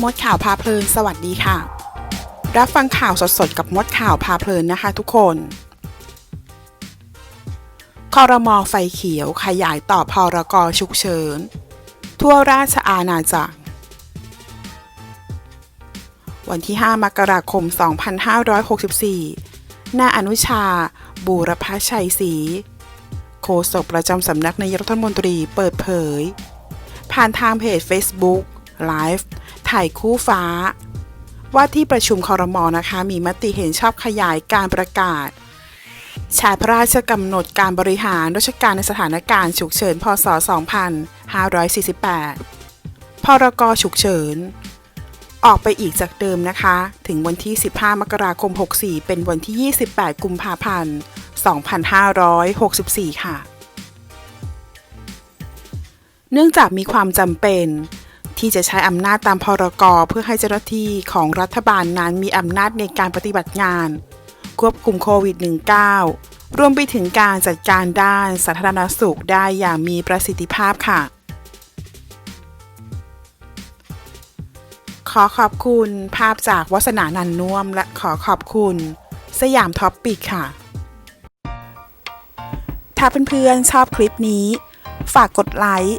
มดข่าวพาเพลิน สวัสดีค่ะ รับฟังข่าวสดๆ กับมดข่าวพาเพลินนะคะทุกคนคอรมอไฟเขียวขยายต่อพรกฉุกเฉิน ทั่วราชอาณาจักร วันที่ 5 มกราคม 2564 หน้าอนุชา บูรพชัยศรีโฆษกประจำสำนักนายกรัฐมนตรีเปิดเผย ผ่านทางเพจ Facebook ไลฟ์ถ่ายคู่ฟ้า ว่าที่ประชุมคอรมอนะคะมีมติเห็นชอบขยายการประกาศใช้พระราชกำหนดการบริหารราชการในสถานการณ์ฉุกเฉิน พศ 2548 พรกฉุกเฉิน ออกไปอีกจากเดิมนะคะ ถึงวันที่ 15 มกราคม 64 เป็นวันที่ 28 กุมภาพันธ์ 2564 ค่ะ เนื่องจากมีความจำเป็น ที่จะใช้อำนาจตามพรกเพื่อให้เจ้าหน้าที่ของรัฐบาลนั้นมีอำนาจในการปฏิบัติงาน ควบคุมโควิด -19 รวมไปถึงการจัดการด้านสาธารณสุขได้อย่างมีประสิทธิภาพค่ะ ขอขอบคุณภาพจากวัสนานันน่วม และขอขอบคุณ สยามท็อปปิกค่ะ ถ้าเพื่อนๆชอบคลิปนี้ ฝากกดไลค์